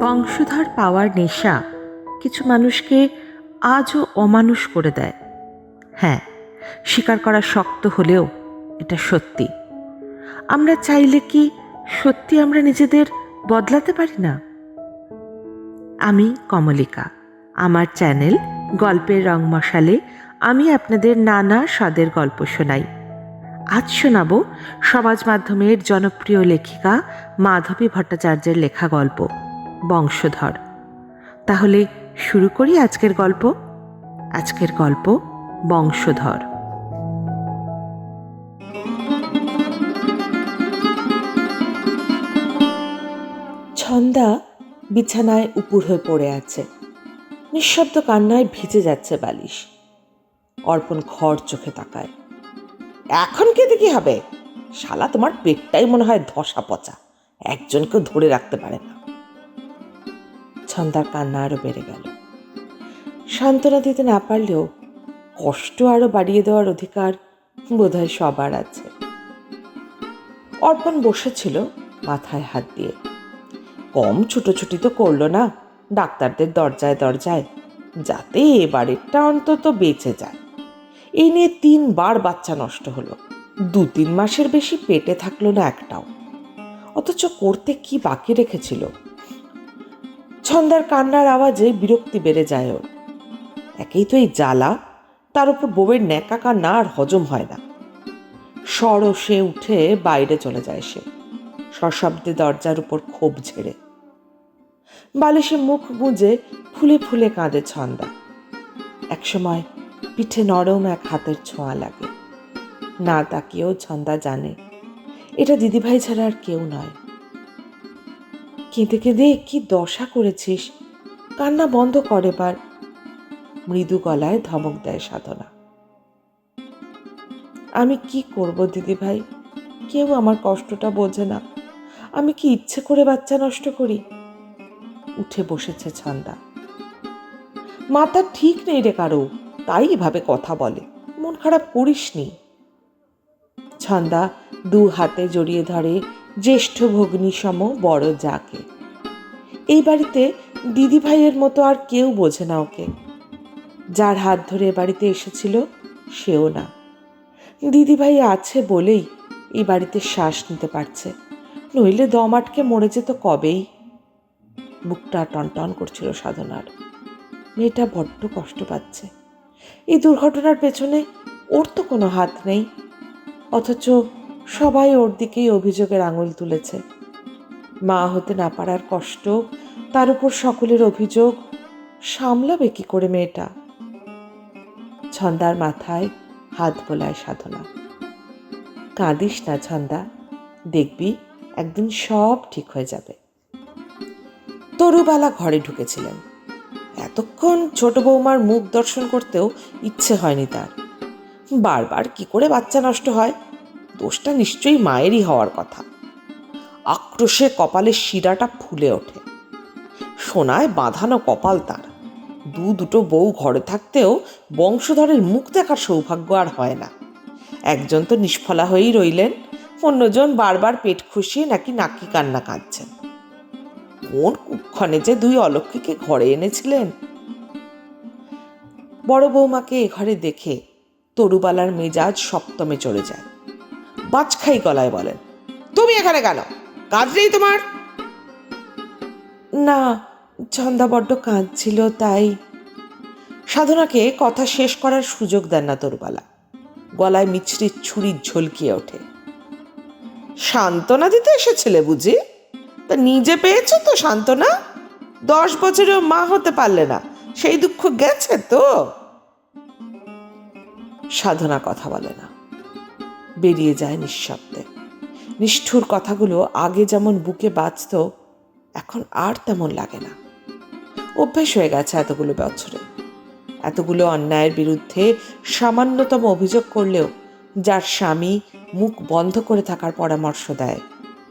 বংশধর পাওয়ার নেশা কিছু মানুষকে আজও অমানুষ করে দেয়। হ্যাঁ স্বীকার করা শক্ত হলেও এটা সত্যি। আমরা চাইলে কি সত্যি আমরা নিজেদের বদলাতে পারি না? আমি কমলিকা। আমার চ্যানেল গল্পের রং মশালে আমি আপনাদের নানা স্বাদের গল্প শোনাই। আজ শোনাব সমাজ মাধ্যমের জনপ্রিয় লেখিকা মাধবী ভট্টাচার্যের লেখা গল্প, বংশধর। তাহলে শুরু করি আজকের গল্প? আজকের গল্প বংশধর। ছন্দা বিছানায় উপুর হয়ে পড়ে আছে। নিঃশব্দ কান্নায় ভিজে যাচ্ছে বালিশ। অর্পণ ঘর চোখে তাকায়। এখন কেঁদে কি হবে? শালা, তোমার পেটটাই মনে হয় ধসা পচা। একজনকেও ধরে রাখতে পারে না। ছন্দার কান্না আরও বেড়ে গেল। সান্ত্বনা দিতে না পারলেও কষ্ট আরও বাড়িয়ে দেওয়ার অধিকার বোধহয় সবার আছে। অর্পণ বসেছিল মাথায় হাত দিয়ে। কম ছুটোছুটি তো করল না, ডাক্তারদের দরজায় দরজায়, যাতে এ বাড়িরটা অন্তত বেঁচে যায়। এই নিয়ে তিনবার বাচ্চা নষ্ট হলো। দু তিন মাসের বেশি পেটে থাকল না একটাও। অথচ করতে কি বাকি রেখেছিল? ছন্দার কান্নার আওয়াজে বিরক্তি বেড়ে যায় ওর একেই তো এই জ্বালা, তার উপর বউয়ের ন্যাকা কান্না আর হজম হয় না। সে উঠে বাইরে চলে যায় সে, সশব্দে দরজার উপর ক্ষোভ ঝেড়ে। বালিশে মুখ গুঁজে ফুলে ফুলে কাঁদে ছন্দা। একসময় পিঠে নরম এক হাতের ছোঁয়া লাগে। না তাকিয়েও ছন্দা জানে, এটা দিদিভাই ছাড়া আর কেউ নয়। কেঁদে কেঁদে কি দশা করেছিস? কান্না বন্ধ কর এবার। মৃদু গলায় ধমক দেয় সাধনা। আমি কি করব দিদিভাই? কেউ আমার কষ্টটা বোঝে না। আমি কি ইচ্ছে করে বাচ্চা নষ্ট করি? উঠে বসেছে ছন্দা। মাথা ঠিক নেই রে কারও। তাই এভাবে কথা বলে। মন খারাপ করিসনি ছন্দা দু হাতে জড়িয়ে ধরে জ্যেষ্ঠ ভগ্নী সম বড় যাকে। এই বাড়িতে দিদি ভাইয়ের মতো আর কেউ বোঝে না ওকে। যার হাত ধরে বাড়িতে এসেছিল সেও না। দিদি ভাই আছে বলেই এই বাড়িতে শ্বাস নিতে পারছে। নইলে দম আটকে মরে যেত কবেই। বুকটা টনটন করছিল সাধনার। মেয়েটা বড্ড কষ্ট পাচ্ছে। এই দুর্ঘটনার পেছনে ওর তো কোনো হাত নেই। অথচ সবাই ওর দিকেই অভিযোগের আঙুল তুলেছে। মা হতে না পারার কষ্ট, তার উপর সকলের অভিযোগ, সামলাবে কি করে মেয়েটা? ছন্দার মাথায় হাত বোলায় সাধনা। কাঁদিস না ছন্দা, দেখবি একদিন সব ঠিক হয়ে যাবে। তরুবালা ঘরে ঢুকেছিলেন। এতক্ষণ ছোট বৌমার মুখ দর্শন করতেও ইচ্ছে হয়নি তার। বারবার কি করে বাচ্চা নষ্ট হয়? দোষটা নিশ্চয়ই মায়েরই হওয়ার কথা। আক্রোশে কপালের শিরাটা ফুলে ওঠে। সোনায় বাঁধানো কপাল তার। দু দুটো বউ ঘরে থাকতেও বংশধরের মুখ দেখার সৌভাগ্য আর হয় না। একজন তো নিষ্ফলা হয়েই রইলেন, অন্যজন বারবার পেট খুশিয়ে নাকি নাকি কান্না কাঁদছেন। কোন কুক্ষণে যে দুই অলক্ষীকে ঘরে এনেছিলেন? বড় বৌমাকে এ ঘরে দেখে তরুবালার মেজাজ সপ্তমে চলে যায়। বাজখাই গলায় বলেন, তুমি এখানে কেন? কাজ নেই তোমার? না ছন্দা বড্ড কাঁদছিল, তাই। সাধনাকে কথা শেষ করার সুযোগ দেন না তরুবালা। গলায় মিছরির ছুরি ঝলকিয়ে ওঠে। সান্ত্বনা দিতে এসেছিলে বুঝি? তা নিজে পেয়েছ তো সান্ত্বনা? দশ বছরেও মা হতে পারলে না। সেই দুঃখ গেছে তো? সাধনা কথা বলে না। বেরিয়ে যায় নিঃশব্দে। নিষ্ঠুর কথাগুলো আগে যেমন বুকে বাঁচত এখন আর তেমন লাগে না। অভ্যেস হয়ে গেছে এতগুলো বছরে। এতগুলো অন্যায়ের বিরুদ্ধে সামান্যতম অভিযোগ করলেও যার স্বামী মুখ বন্ধ করে থাকার পরামর্শ দেয়,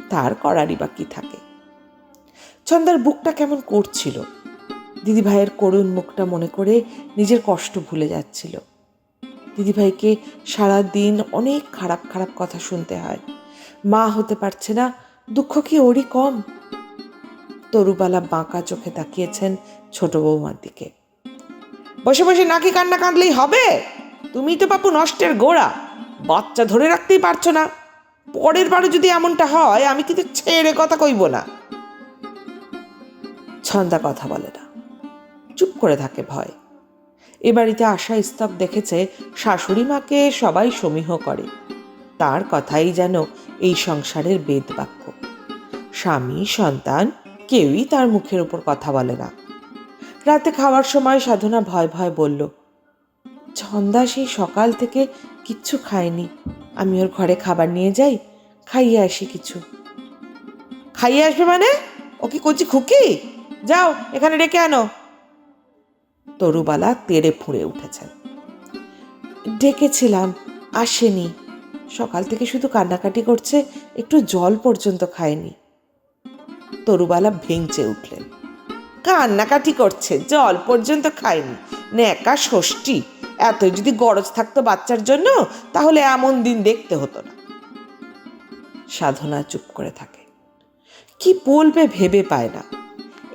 তার করারই বা কি থাকে? চন্দার বুকটা কেমন করছিল? দিদিভাইয়ের করুণ মুখটা মনে করে নিজের কষ্ট ভুলে যাচ্ছিল। দিদিভাইকে সারা দিন অনেক খারাপ খারাপ কথা শুনতে হয়। মা হতে পারছে না, দুঃখ কি ওরই কম? তরুবালা বাঁকা চোখে তাকিয়েছেন ছোট বৌমার দিকে। বসে বসে নাকি কান্না কাঁদলেই হবে? তুমি তো বাপু নষ্টের গোড়া, বাচ্চা ধরে রাখতেই পারছ না। পরের বারে যদি এমনটা হয়, আমি কিন্তু ছেড়ে কথা কইব না। ছন্দা কথা বলে না। চুপ করে থাকে ভয়। এ বাড়িতে আসা স্তব দেখেছে শাশুড়ি মাকে সবাই সমীহ করে। তার কথাই যেন এই সংসারের বেদ বাক্য। স্বামী, সন্তান, কেউই তার মুখের ওপর কথা বলে না। রাতে খাওয়ার সময় সাধনা ভয় ভয় বলল, ছন্দা সেই সকাল থেকে কিচ্ছু খায়নি। আমি ওর ঘরে খাবার নিয়ে যাই, খাইয়ে আসি কিছু। খাইয়ে আসবে মানে? ও কি কচি খুকি? যাও, এখানে ডেকে আনো। তরুবালা তেড়ে ফুঁড়ে উঠেছেন। ডেকেছিলাম, আসেনি। সকাল থেকে শুধু কান্নাকাটি করছে, একটু জল পর্যন্ত খায়নি। তরুবালা ভেঙচে উঠলেন। কান্নাকাটি করছে, জল পর্যন্ত খায়নি। ন্যাকা ষষ্ঠী এত যদি গরজ থাকতো বাচ্চার জন্য, তাহলে এমন দিন দেখতে হতো না। সাধনা চুপ করে থাকে। কি বলবে ভেবে পায় না।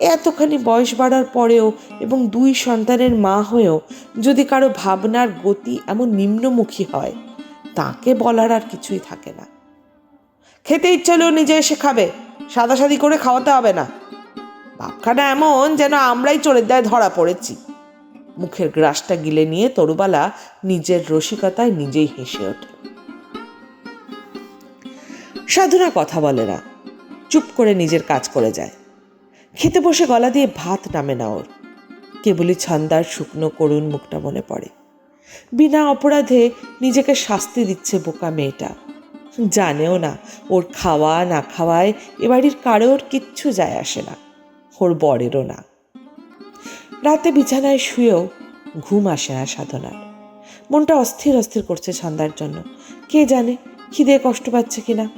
এতখানি বয়স বাড়ার পরেও এবং দুই সন্তানের মা হয়েও যদি কারও ভাবনার গতি এমন নিম্নমুখী হয়, তাকে বলার আর কিছুই থাকে না। খেতে ইচ্ছে হলেও নিজে এসে খাবে, সাদাসাদি করে খাওয়াতে হবে না। ভাবখানা এমন যেন আমরাই চোরের দায় ধরা পড়েছি। মুখের গ্রাসটা গিলে নিয়ে তরুবালা নিজের রসিকতায় নিজেই হেসে ওঠে। সাধুরা কথা বলে না, চুপ করে নিজের কাজ করে যায়। খেতে বসে গলা দিয়ে ভাত নামে না ওর। কেবলই ছন্দার শুকনো করুণ মুখটা মনে পড়ে। বিনা অপরাধে নিজেকে শাস্তি দিচ্ছে বোকা মেয়েটা। জানেও না, ওর খাওয়া না খাওয়ায় এ বাড়ির কারোর কিচ্ছু যায় আসে না। ওর বরেরও না। রাতে বিছানায় শুয়েও ঘুম আসে না সাধনার। মনটা অস্থির অস্থির করছে ছন্দার জন্য। কে জানে খিদে কষ্ট পাচ্ছে কিনা।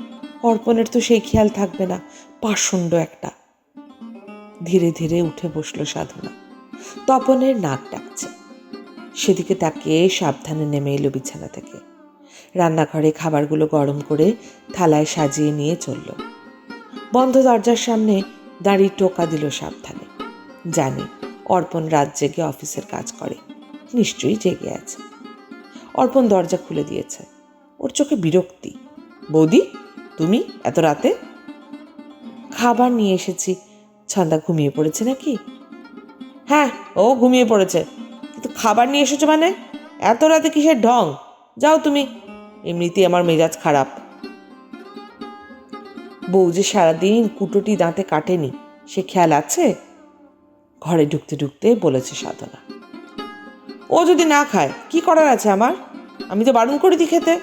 অর্পণের তো সেই খেয়াল থাকবে না, পাষণ্ড একটা। ধীরে ধীরে উঠে বসল সাধনা। তপনের নাক ডাকছে। সেদিকে তাকিয়ে সাবধানে নেমে এলো বিছানা থেকে। রান্নাঘরে খাবারগুলো গরম করে থালায় সাজিয়ে নিয়ে চলল। বন্ধ দরজার সামনে দাঁড়িয়ে টোকা দিল সাবধানে। জানে অর্পণ রাত জেগে অফিসের কাজ করে। নিশ্চয়ই জেগে আছে। অর্পণ দরজা খুলে দিয়েছে। ওর চোখে বিরক্তি। বৌদি, তুমি এত রাতে? খাবার নিয়ে এসেছি। ছন্দা ঘুমিয়ে পড়েছে নাকি? হ্যাঁ ও ঘুমিয়ে পড়েছে। কিন্তু খাবার নিয়ে এসেছ মানে? এত রাতে কিসের ঢং? যাও তুমি। এমনিতেই আমার মেজাজ খারাপ। বউ যে সারাদিন কুটোটি দাঁতে কাটেনি, সে খেয়াল আছে? ঘরে ঢুকতে ঢুকতে বলেছে সাধনা। ও যদি না খায়, কি করার আছে আমার? আমি তো বারণ করে দিই খেতে।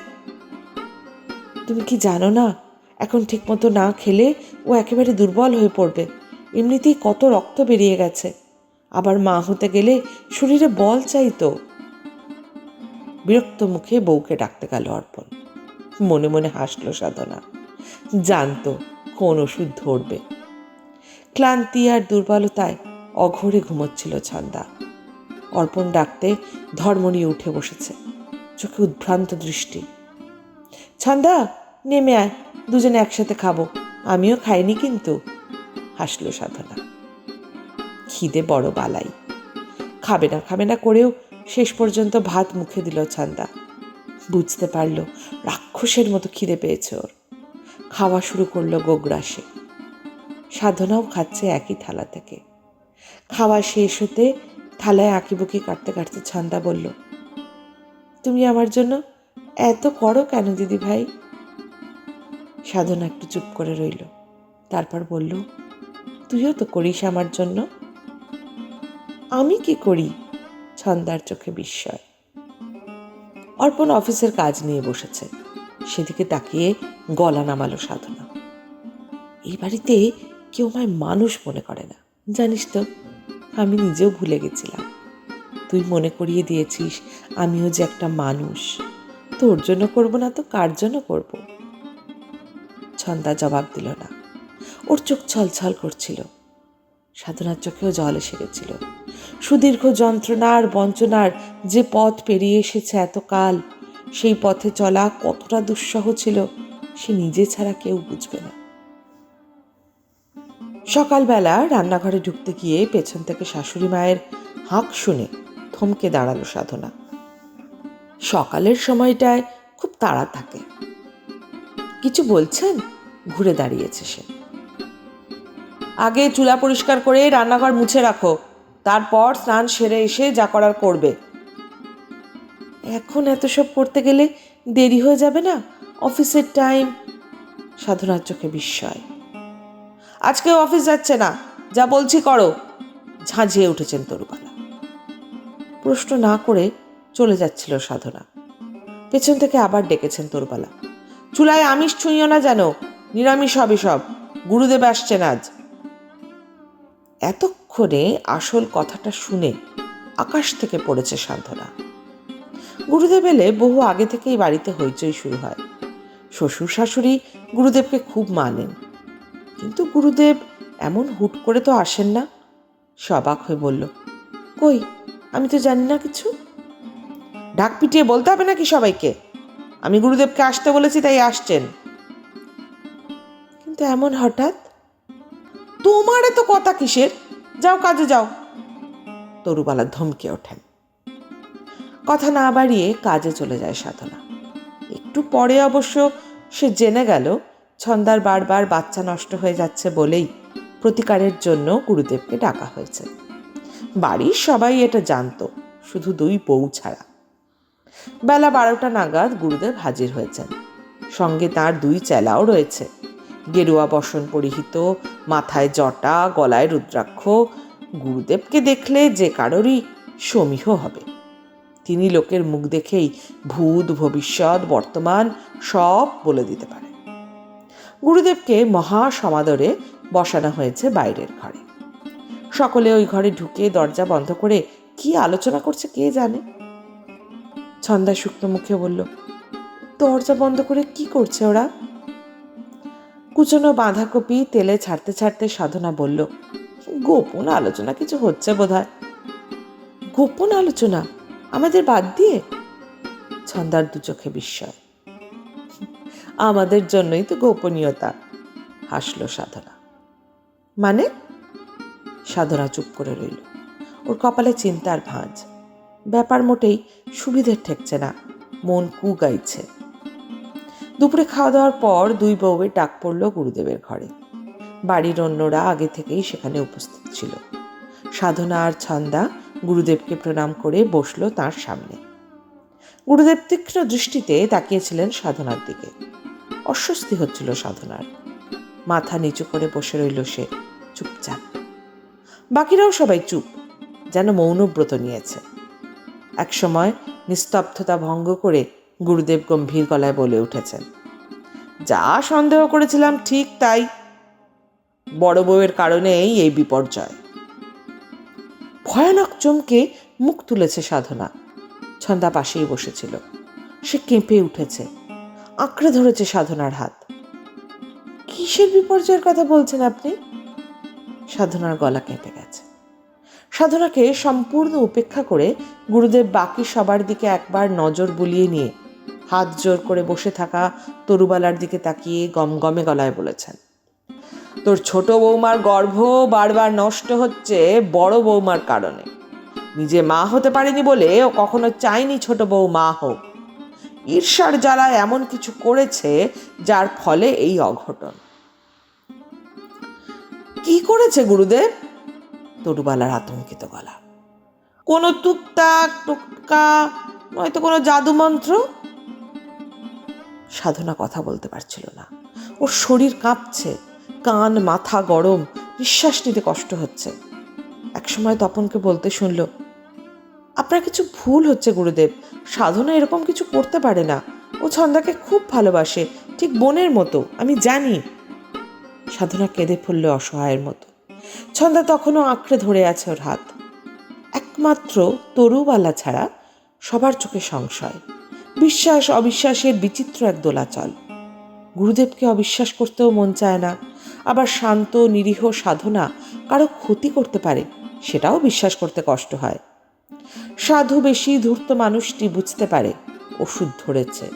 তুমি কি জানো না, এখন ঠিকমতো না খেলে ও একেবারে দুর্বল হয়ে পড়বে। এমনিতেই কত রক্ত বেরিয়ে গেছে। আবার মা হতে গেলে শরীরে বল চাইতো। বিরক্ত মুখে বউকে ডাকতে গেল অর্পণ। মনে মনে হাসলো সাধনা। জানতো কোন ওষুধ ধরবে। ক্লান্তি আর দুর্বলতায় অঘরে ঘুমোচ্ছিল ছন্দা। অর্পণ ডাকতে ধর্মণী উঠে বসেছে। চোখে উদ্ভ্রান্ত দৃষ্টি। ছন্দা, নেমে আয়, দুজনে একসাথে খাব। আমিও খাইনি কিন্তু। হাসলো সাধনা। খিদে বড় বালাই। খাবে না খাবে না করেও শেষ পর্যন্ত ভাত মুখে দিল ছান্দা। বুঝতে পারল, রাক্ষসের মতো খিদে পেয়েছে ওর। খাওয়া শুরু করল গোগ্রাসে। সাধনাও খাচ্ছে একই থালা থেকে। খাওয়া শেষ হতে থালায় আঁকিবুকি কাটতে কাটতে ছান্দা বলল, তুমি আমার জন্য এত করো কেন দিদি ভাই সাধনা একটু চুপ করে রইল। তারপর বলল তুইও তো করিস আমার জন্য। আমি কি করি? ছন্দার চোখে বিস্ময়। অর্পণ অফিসের কাজ নিয়ে বসেছে। সেদিকে তাকিয়ে গলা নামালো সাধনা। এই বাড়িতে কেউ আমায় মানুষ মনে করে না, জানিস তো? আমি নিজেও ভুলে গেছিলাম। তুই মনে করিয়ে দিয়েছিস, আমিও যে একটা মানুষ। তোর জন্য করব না তো কার জন্য করব? ছন্দা জবাব দিল না। ওর চোখ ছলছল করছিল। সাধনার চোখেও জল এসে গেছিল। সুদীর্ঘ যন্ত্রণার বঞ্চনার যে পথ পেরিয়ে এসেছে এতকাল, সেই পথে চলা কতটা দুঃসহ ছিল, সে নিজে ছাড়া কেউ বুঝবে না। সকালবেলা রান্নাঘরে ঢুকতে গিয়ে পেছন থেকে শাশুড়ি মায়ের হাঁক শুনে থমকে দাঁড়াল সাধনা। সকালের সময়টায় খুব তাড়া থাকে। কিছু বলছেন? ঘুরে দাঁড়িয়েছে সে। আগে চুলা পরিষ্কার করে রান্নাঘর মুছে রাখো। তারপর স্নান সেরে এসে যা করার করবে। এখন এত সব করতে গেলে দেরি হয়ে যাবে না? অফিসের টাইম। সাধনার চোখে বিস্ময়। আজকেও অফিস যাচ্ছে না। যা বলছি করো। ঝাঁঝিয়ে উঠেছেন তরুবালা। প্রশ্ন না করে চলে যাচ্ছিল সাধনা। পেছন থেকে আবার ডেকেছেন তরুবালা। চুলায় আমিষ ছুঁইও না যেন। নিরামিষ হবে সব। গুরুদেব আসছেন আজ। এতক্ষণে আসল কথাটা শুনে আকাশ থেকে পড়েছে সাধনা গুরুদেব এলে বহু আগে থেকেই বাড়িতে হইচই শুরু হয়। শ্বশুর শাশুড়ি গুরুদেবকে খুব মানেন। কিন্তু গুরুদেব এমন হুট করে তো আসেন না। সে অবাক হয়ে বলল, কই, আমি তো জানি না কিছু। ঢাক পিটিয়ে বলতে হবে নাকি সবাইকে? আমি গুরুদেবকে আসতে বলেছি, তাই আসছেন। কিন্তু এমন হঠাৎ তোমার এত কথা কিসের? যাও কাজে যাও। তরুবালা ধমকে ওঠেন। কথা না বাড়িয়ে কাজে চলে যায় সাধনা। একটু পরে অবশ্য সে জেনে গেল, ছন্দার বারবার বাচ্চা নষ্ট হয়ে যাচ্ছে বলেই প্রতিকারের জন্য গুরুদেবকে ডাকা হয়েছে। বাড়ির সবাই এটা জানতো, শুধু দুই বউ ছাড়া। বেলা বারোটা নাগাদ গুরুদেব হাজির হয়েছেন। সঙ্গে তার দুই চেলাও রয়েছে। গেরুয়া বসন পরিহিত, মাথায় জটা, গলায় রুদ্রাক্ষ, গুরুদেবকে দেখলে যে কারোরই সমীহ হবে। তিনি লোকের মুখ দেখেই ভূত, ভবিষ্যৎ, বর্তমান সব বলে দিতে পারে। গুরুদেবকে মহা সমাদরে বসানো হয়েছে বাইরের ঘরে। সকলে ওই ঘরে ঢুকে দরজা বন্ধ করে কি আলোচনা করছে কে জানে? ছন্দা শুকনো মুখে বলল, দরজা বন্ধ করে কি করছে ওরা? কুচনো বাঁধাকপি তেলে ছাড়তে ছাড়তে সাধনা বলল, গোপন আলোচনা কিছু হচ্ছে বোধহয়? গোপন আলোচনা? আমাদের বাদ দিয়ে? ছন্দার দু চোখে বিস্ময়। আমাদের জন্যই তো গোপনীয়তা, হাসলো সাধনা। মানে? সাধনা চুপ করে রইল। ওর কপালে চিন্তার ভাঁজ। ব্যাপার মোটেই সুবিধের ঠেকছে না। মন কু গাইছে দুপুরে খাওয়া দাওয়ার পর দুই বউয়ের ডাক পড়ল গুরুদেবের ঘরে। বাড়ির অন্যরা আগে থেকেই সেখানে উপস্থিত ছিল। সাধনা আর ছন্দা গুরুদেবকে প্রণাম করে বসল তার সামনে। গুরুদেব তীক্ষ্ণ দৃষ্টিতে তাকিয়েছিলেন সাধনার দিকে। অস্বস্তি হচ্ছিল সাধনার। মাথা নিচু করে বসে রইল সে। চুপচাপ। বাকিরাও সবাই চুপ, যেন মৌনব্রত নিয়েছে। একসময় নিস্তব্ধতা ভঙ্গ করে গুরুদেব গম্ভীর গলায় বলে উঠেছেন। যা সন্দেহ করেছিলাম ঠিক তাই। বড় বউয়ের কারণেই এই বিপর্যয়। ভয়ানক চমকে মুখ তুলেছে সাধনা। ছন্দা পাশেই বসেছিল। সে কেঁপে উঠেছে। আঁকড়ে ধরেছে সাধনার হাত। কিসের বিপর্যয়ের কথা বলছেন আপনি? সাধনার গলা কেঁপে গেছে। সাধনাকে সম্পূর্ণ উপেক্ষা করে গুরুদেব বাকি সবার দিকে একবার নজর বুলিয়ে নিয়ে হাত জোর করে বসে থাকা তরুবালার দিকে তাকিয়ে গমগমে গলায় বলেছেন, তোর ছোট বৌমার গর্ভ বারবার নষ্ট হচ্ছে বড় বৌমার কারণে। নিজে মা হতে পারেনি বলে ও কখনো চায়নি ছোট বউ মা হোক। ঈর্ষার জ্বালায় এমন কিছু করেছে যার ফলে এই অঘটন। কি করেছে গুরুদেব? তরুবালার আতঙ্কিত গলা। কোনো টুকটাক টুককা নয়তো কোনো জাদু মন্ত্র সাধনা কথা বলতে পারছিল না। ওর শরীর কাঁপছে, কান, মাথা গরম, নিঃশ্বাস নিতে কষ্ট হচ্ছে। একসময় তপনকে বলতে শুনল, আপনার কিছু ভুল হচ্ছে গুরুদেব, সাধনা এরকম কিছু করতে পারে না। ও ছন্দাকে খুব ভালোবাসে, ঠিক বোনের মতো, আমি জানি। সাধনা কেঁদে ফেললে অসহায়ের মতো। ছন্দা তখনও আঁকড়ে ধরে আছে ওর হাত। একমাত্র তরুবালা ছাড়া সবার চোখে সংশয়। বিশ্বাস, অবিশ্বাসের বিচিত্র এক দোলাচল। গুরুদেবকে অবিশ্বাস করতেও মন চায় না। আবার শান্ত, নিরীহ সাধনা কারও ক্ষতি করতে পারে, সেটাও বিশ্বাস করতে কষ্ট হয়। সাধু বেশি ধূর্ত মানুষটি বুঝতে পারে, ওষুধ ধরেছে।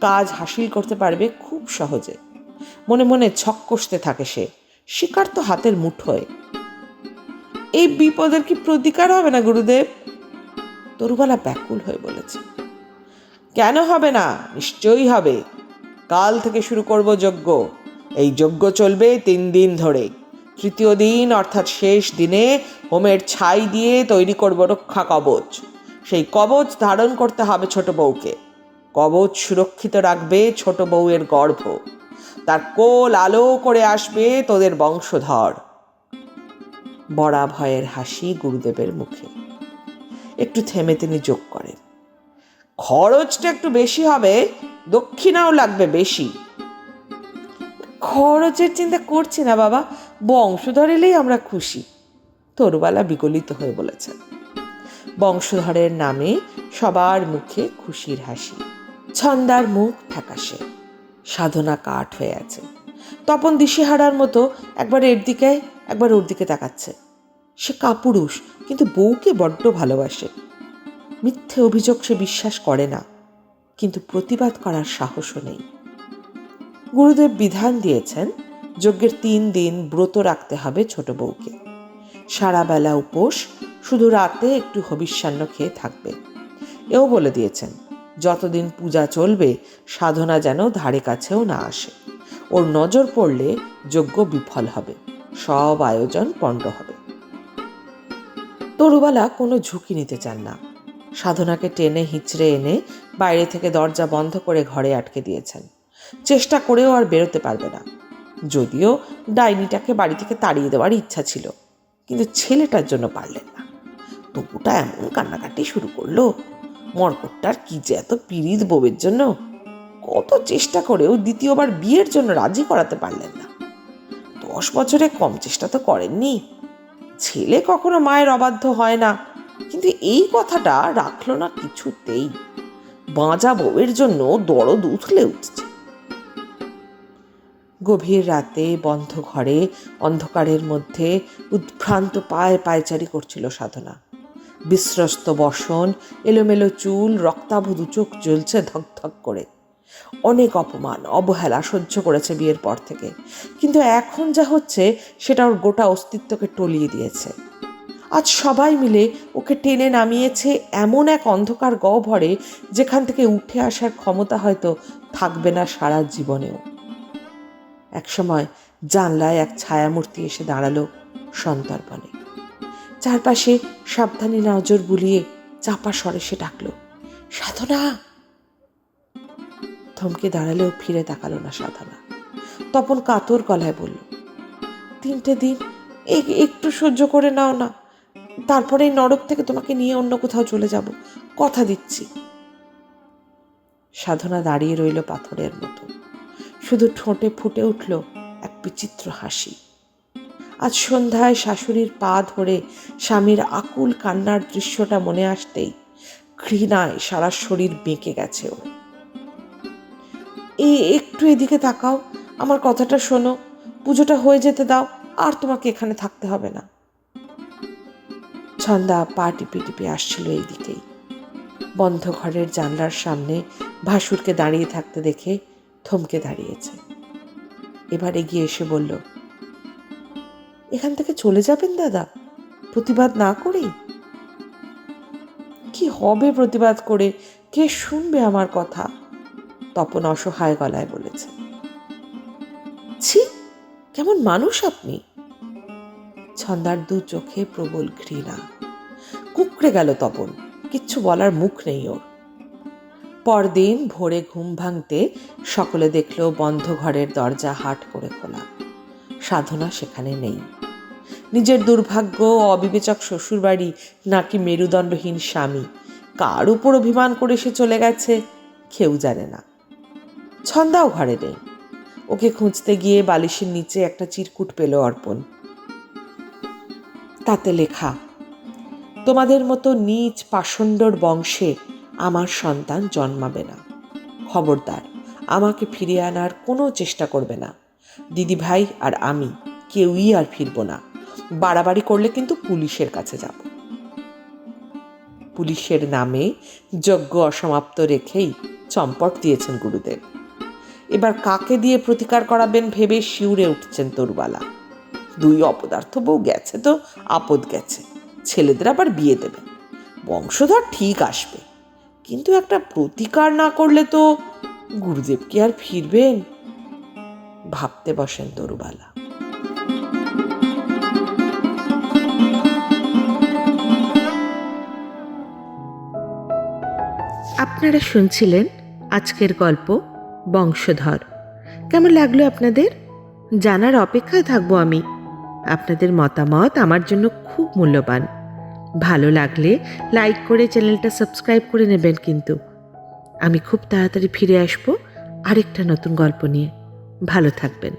কাজ হাসিল করতে পারবে খুব সহজে। মনে মনে ছক কষতে থাকে সে, শিকার তো হাতের মুঠোয় এই বিপদের কি প্রতিকার হবে না, গুরুদেব? তরুবালা ব্যাকুল হয়ে বলেছে। কেন হবে না? নিশ্চয়ই হবে। কাল থেকে শুরু করব যজ্ঞ। এই যজ্ঞ চলবে তিন দিন ধরে। তৃতীয় দিন, অর্থাৎ শেষ দিনে, হোমের ছাই দিয়ে তৈরি করব রক্ষা কবচ। সেই কবচ ধারণ করতে হবে ছোট বউকে। কবচ সুরক্ষিত রাখবে ছোট বউয়ের গর্ভ। তার কোল আলো করে আসবে তোদের বংশধর। বড়া ভয়ের হাসি গুরুদেবের মুখে। একটু থেমে তিনি যোগ করেন। খরচটা একটু বেশি হবে, দক্ষিণাও লাগবে বেশি। খরচের চিন্তা করছি না বাবা, বংশধর এলেই আমরা খুশি, তরুবালা বিগলিত হয়ে বলেছেন। বংশধরের নামে সবার মুখে খুশির হাসি, ছন্দার মুখ ফ্যাকাশে সাধনা কাঠ হয়ে আছে। তপন দিশেহারার মতো একবার এর দিকে, একবার ওর দিকে তাকাচ্ছে। সে কাপুরুষ, কিন্তু বউকে বড্ড ভালোবাসে। মিথ্যে অভিযোগ সে বিশ্বাস করে না, কিন্তু প্রতিবাদ করার সাহসও নেই। গুরুদেব বিধান দিয়েছেন, যজ্ঞের তিন দিন ব্রত রাখতে হবে ছোট বউকে। সারা বেলা উপোস, শুধু রাতে একটু হবিষ্যান্ন খেয়ে থাকবে। এও বলে দিয়েছেন, যতদিন পূজা চলবে, সাধনা যেন ধারে কাছেও না আসে। ওর নজর পড়লে যজ্ঞ বিফল হবে, সব আয়োজন পণ্ড হবে। তরুবালা কোনো ঝুঁকি নিতে চান না। সাধনাকে টেনে হিঁচড়ে এনে বাইরে থেকে দরজা বন্ধ করে ঘরে আটকে দিয়েছেন। চেষ্টা করেও আর বেরোতে পারবে না। যদিও ডাইনিটাকে বাড়ি থেকে তাড়িয়ে দেওয়ার ইচ্ছা ছিল, কিন্তু ছেলেটার জন্য পারলেন না। তবুটা এমন কান্নাকাটি শুরু করল, মরকটটার কি যে এত পিরিত বউয়ের জন্য কত চেষ্টা করেও দ্বিতীয়বার বিয়ের জন্য রাজি করাতে পারলেন না। দশ বছরে কম চেষ্টা তো করেননি। ছেলে কখনো মায়ের অবাধ্য হয় না। কিন্তু এই কথাটা রাখল না কিছুতেই। বাঁজা বউয়ের জন্য দরদ উথলে উঠছে। গভীর রাতে বন্ধ ঘরে, অন্ধকারের মধ্যে উদ্ভ্রান্ত পায়ে পায়চারি করছিল সাধনা। বিশ্রস্ত বসন, এলোমেলো চুল রক্তাভ চোখ জ্বলছে ধকধক করে। অনেক অপমান, অবহেলা সহ্য করেছে বিয়ের পর থেকে। কিন্তু এখন যা হচ্ছে, সেটা ওর গোটা অস্তিত্বকে টলিয়ে দিয়েছে। আজ সবাই মিলে ওকে টেনে নামিয়েছে এমন এক অন্ধকার গহ্বরে যেখান থেকে উঠে আসার ক্ষমতা হয়তো থাকবে না সারা জীবনেও। একসময় জানলায় এক ছায়ামূর্তি এসে দাঁড়াল সন্তর্পণে। চারপাশে সাবধানী নজর বুলিয়ে চাপা স্বরে সে ডাকলো, সাধনা! থমকে দাঁড়ালেও ফিরে তাকালো না সাধনা। তপন কাতর গলায় বলল, তিনটে দিন একটু সহ্য করে নাও না। তারপরে নরক থেকে তোমাকে নিয়ে অন্য কোথাও চলে যাব। কথা দিচ্ছি। সাধনা দাঁড়িয়ে রইল পাথরের মতো। শুধু ঠোঁটে ফুটে উঠল এক বিচিত্র হাসি। আজ সন্ধ্যায় শাশুড়ির পা ধরে স্বামীর আকুল কান্নার দৃশ্যটা মনে আসতেই ঘৃণায় সারা শরীর বেঁকে গেছে ও এই একটু এদিকে তাকাও। আমার কথাটা শোনো। পুজোটা হয়ে যেতে দাও। আর তোমাকে এখানে থাকতে হবে না। ছন্দা পা টিপে টিপে আসছিল এই দিকেই বন্ধ ঘরের জানলার সামনে ভাসুরকে দাঁড়িয়ে থাকতে দেখে থমকে দাঁড়িয়েছে। এবার এগিয়ে এসে বলল, এখান থেকে চলে যাবেন দাদা? প্রতিবাদ না করেই? কি হবে প্রতিবাদ করে? কে শুনবে আমার কথা? তপন অসহায় গলায় বলেছে। ছি, কেমন মানুষ আপনি? ছন্দার দু চোখে প্রবল ঘৃণা। কুকড়ে গেল তপন, কিচ্ছু বলার মুখ নেই ওর। পরদিন ভোরে ঘুম ভাঙতে সকলে দেখল বন্ধ ঘরের দরজা হাট করে খোলা। সাধনা সেখানে নেই। নিজের দুর্ভাগ্য অবিবেচক শ্বশুরবাড়ি নাকি মেরুদণ্ডহীন স্বামী, কার উপর অভিমান করে সে চলে গেছে কেউ জানে না। ছন্দাও ঘরে নেই। ওকে খুঁজতে গিয়ে বালিশের নিচে একটা চিরকুট পেল অর্পণ। তাতে লেখা, তোমাদের মতো নিজ পাষণ্ডর বংশে আমার সন্তান জন্মাবে না। খবরদার, আমাকে ফিরিয়ে আনার কোনো চেষ্টা করবে না। দিদি ভাই আর আমি কেউই আর ফিরবো না। বাড়াবাড়ি করলে কিন্তু পুলিশের কাছে যাব। পুলিশের নামে যজ্ঞ অসমাপ্ত রেখেই চম্পট দিয়েছেন গুরুদেব। এবার কাকে দিয়ে প্রতিকার করাবেন ভেবে শিউরে উঠছেন তরুবালা। দুই অপদার্থ বউ গেছে তো আপদ গেছে। ছেলেদের আবার বিয়ে দেবে। বংশধর ঠিক আসবে। কিন্তু একটা প্রতিকার না করলে তো গুরুদেব কি আর ফিরবেন? ভাবতে বসেন তরুবালা। আপনারা শুনছিলেন আজকের গল্প বংশধর। কেমন লাগল আপনাদের? জানার অপেক্ষায় থাকব আমি। আপনাদের মতামত আমার জন্য খুব মূল্যবান। ভালো লাগলে লাইক করে চ্যানেলটা সাবস্ক্রাইব করে নেবেন কিন্তু। আমি খুব তাড়াতাড়ি ফিরে আসব আরেকটা নতুন গল্প নিয়ে। ভালো থাকবেন।